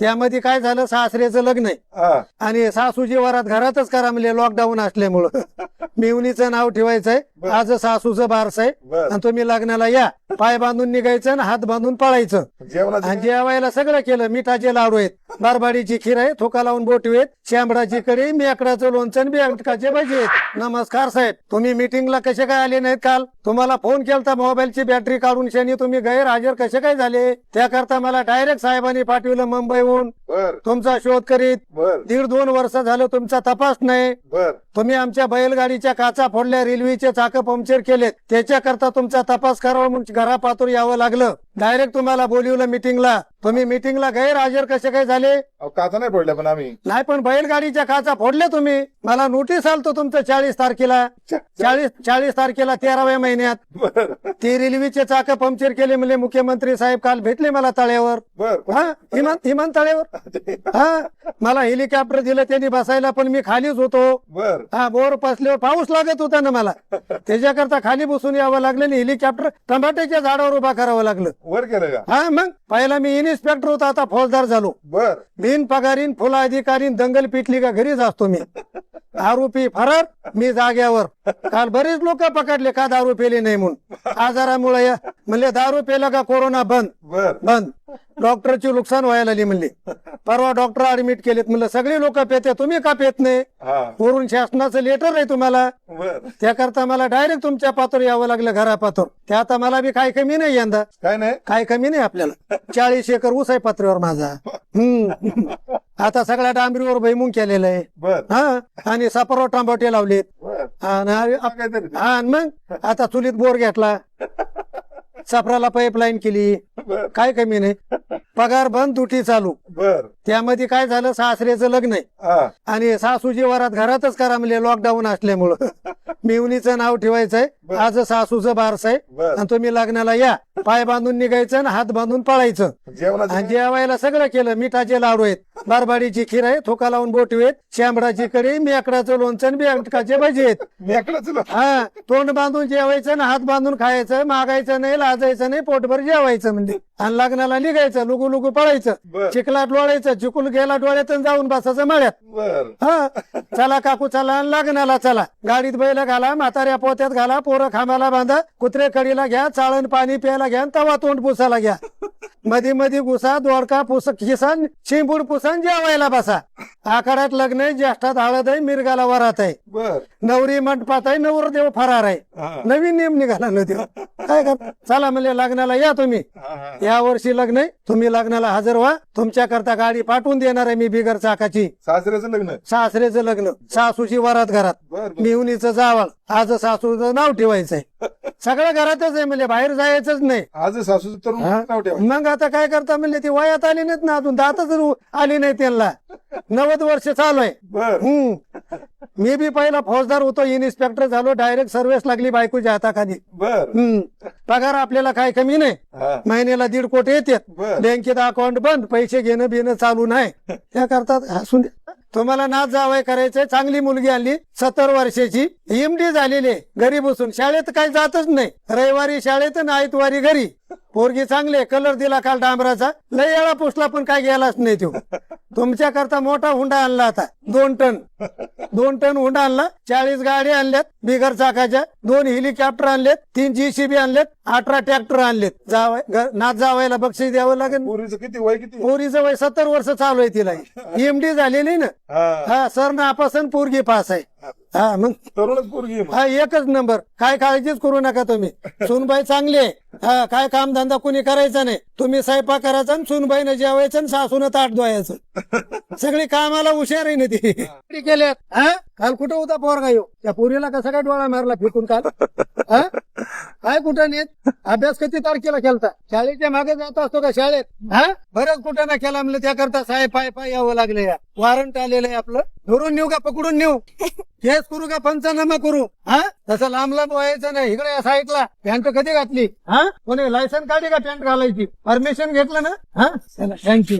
त्यामध्ये काय झालं? सासरेचं लग्न आहे. हा. आणि सासूजी वरात घरातच करा म्हणजे लॉकडाऊन असल्यामुळं. मिवणीचं नाव ठेवायचंय बर. आज सासूचं बारस आहे. बर. आणि तुम्ही लग्नाला या. पाय बांधून निघायचं आणि हात बांधून पळायचं. जेवणाचं आणि जेवायला सगळं केलं. मिठाचे लाडू आहेत बारबाडीची खीर आहे थोका लावून बोटी आहेत शांबडाची कडी मेकडाचं लोणचं आणि बेटकाचे भजी आहेत. नमस्कार साहेब. तुम्ही मिटिंगला कसे काय आले नाहीत काल? तुम्हाला फोन केलता मोबाईलची बॅटरी काढून शनी तुम्ही गैरहजर कसे काय झाले? त्याकरता मला डायरेक्ट साहेबांनी पाठवलं बर. तुमचा शोध करीत बर. दीड दोन वर्ष झालं तुमचा तपास नाही. बर. तुम्ही आमच्या बैलगाडीच्या काचा फोडल्या रेल्वेचे चाक पंक्चर केलेत. त्याच्याकरता तुमचा तपास करावा म्हणून घरापातूर यावं लागलं. डायरेक्ट तुम्हाला बोलवलं मिटिंगला तुम्ही मिटिंगला गैरहजर कसे काय झाले? अहो काचा नाही पडल्या पण आम्ही? नाही पण बैलगाडीच्या काचा फोडल्या तुम्ही. मला नोटीस आलतो तुमचं चाळीस तारखेला. चाळीस चाळीस तारखेला तेराव्या महिन्यात. बर. ते रेल्वेचे चाक पंक्चर केले म्हणजे मुख्यमंत्री साहेब काल भेटले मला तळ्यावर. बर हा विमान तळ्यावर? हा मला हेलिकॉप्टर दिलं त्यांनी बसायला पण मी खालीच होतो. बर. हा बोर पसल्यावर पाऊस लागत होता ना मला. त्याच्याकरता खाली बसून यावं लागलं आणि हेलिकॉप्टर टमाट्याच्या झाडावर उभा करावं लागलं. वर केलं का? हा मग? पहिला मी इन्स्पेक्टर होता आता फौजदार झालो. बर. बिन पगारीन फुला अधिकारीन दंगल पिटली का घरीच असतो मी. आरोपी फरार मी जाग्यावर. काल बरेच लोक पकडले का दारू पेले नाही म्हणून. आजारामुळे म्हणले दारू पेला का कोरोना बंद? बंद. डॉक्टरची नुकसान व्हायला लागली म्हणली. परवा डॉक्टर ऍडमिट केलेत म्हणलं सगळे लोक पेते तुम्ही का पेत नाही? हा. वरून शासनाचं लेटर आहे तुम्हाला. त्याकरता मला डायरेक्ट तुमच्या पात्र यावं लागलं घरापात्र ते आता मला बी काही कमी नाही यंदा. काय नाही? काय कमी नाही आपल्याला. चाळीस एकर ऊस आहे पात्र्यावर माझा. हम्म. आता सगळ्या डांबरीवर भैमुंग केलेलं आहे. हा? आणि सपरो टांबोटे लावलेत. हा, आणि मग? आता चुलीत बोर घेतला. सफराला पाईपलाईन केली. काय कमी नाही. पगार बंद दुटी चालू. बर. त्यामध्ये काय झालं? सासरेचं लग्न आहे. आणि सासूजी वरात घरातच करा म्हणजे लॉकडाऊन असल्यामुळं. मिवणीचं नाव ठेवायचंय. आज सासूचं बारस आहे. आणि तुम्ही लग्नाला या. पाय बांधून निघायचं आणि हात बांधून पळायचं. आणि जेवायला सगळं केलं. मिठाचे लाडू आहेत. बारबाडीची खीर आहे थोका लावून बोटी आहेत शांबडाची कडी मेकडाचं लोणचं आणि बेटकाचे भजी आहेत. मेकडं चला हा तोंड बांधून जेवायचं ना हात बांधून खायचं मागायचं नाही लाजायचं नाही पोटभर जेवायचं म्हणजे. आणि लग्नाला निघायचं लुगू लुगू पळायचं बर. चिखलात डोळायचं चिकूल गेला डोळ्यात जाऊन बसायचं मळ्यात. हा चला काकू चला आणि लग्नाला चला. गाडीत बैल घाला म्हाताऱ्या पोत्यात घाला पोरं खांबाला बांधा कुत्रे कडीला घ्या चाळण पाणी प्यायला घ्या तवा तोंड पुसायला घ्या. मध्ये मध्ये घुसा दोडका पुस खिसान शिंबूड पुसान जेवायला बसा. आखाड्यात लग्न आहे ज्येष्ठात हळद आहे मिरगाला वरात आहे. नवरी मंडपात आहे नवरदेव फरार आहे. नवीन नियम निघाला ना देव. काय कर चला म्हणजे लग्नाला या तुम्ही. या वर्षी लग्न आहे तुम्ही लग्नाला हजर व्हा. तुमच्या करता गाडी पाठवून देणार आहे मी बिगर चाकाची. सासऱ्याचं लग्न सासरेचं लग्न सासूची वरात घरात. मिहुनीचं जावळ. आज सासूचं नाव ठेवायचंय. सगळं घरातच आहे म्हणजे बाहेर जायचंच नाही. आज सासूचं तरुण हा? नाव ठेवा मग आता काय करता म्हणले ती वयात आली नाहीत ना अजून दातच आली नाही त्यांना. नव्वद वर्ष चालू आहे. बर. हम्म. मी बी पहिला फौजदार होतो इन्स्पेक्टर झालो डायरेक्ट सर्व्हिस लागली बायकोच्या हाताखाली. बर. हम्म. पगार आपल्याला काय कमी नाही. हा. महिन्याला दीड कोटी येतात. बर. बँकेत अकाउंट बंद पैसे घेणं बिणं चालू नाही. त्या करतात हसून दे. तुम्हाला नाच जावय करायचंय चांगली मुलगी आली सत्तर वर्षाची एमडी झालेली आहे, घरी बसून शाळेत काही जातच नाही. रविवारी शाळेत आणि आयतवारी घरी. पोरगी चांगले कलर दिला काल डांबराचा. लय वेळा पुसला पण काय गेलाच नाही तो. तुमच्या करता मोठा हुंडा आणला आता दोन टन. दोन टन हुंडा आणला चाळीस गाड्या आणल्यात बिगर चाकाच्या. दोन हेलिकॉप्टर आणलेत तीन जीसीबी आणलेत अठरा ट्रॅक्टर आणलेत. जावाय नाच जावायला बक्षीस द्यावं लागेल. पोरीचं किती वय किती? पोरीचं वय सत्तर वर्ष चालू आहे तिला. एमडी झालेली ना. हा. सर नापासून पोरगी पास आहे. हा मग तरुणच पोरगी आहे. हा एकच नंबर. काय काळजीच करू नका तुम्ही. सुनबाई चांगली आहे. हा काय काम धंदा कुणी करायचा नाही. तुम्ही स्वयंपाक करायचा आणि सुनबाईनं जेवायचं आणि सासून ताट धुवायचं. सगळी कामाला हुशार आहे ना ती. केल्यात हा? काल कुठं होता पोरगा येऊ त्या पोरीला कसा काय डोळा मारला फेकून काल? हा? काय कुठं नेत? अभ्यास किती तारखेला केलता? शाळेच्या मागे जात असतो का शाळेत? हा? बरंच कुठं ना केला म्हणलं त्याकरता साहेब पाय पाय यावं लागले या. वॉरंट आलेलं आहे आपलं. धरून नेऊ का पकडून नेऊ? केस करू का पंचनामा करू? हा? तसं लांब लांब व्हायचं नाही. इकडे या साईडला. पॅन्ट कधी घातली? हा? कोणी लायसन काढली का पॅन्ट घालायची? परमिशन घेतलं ना? हा? चला थँक्यू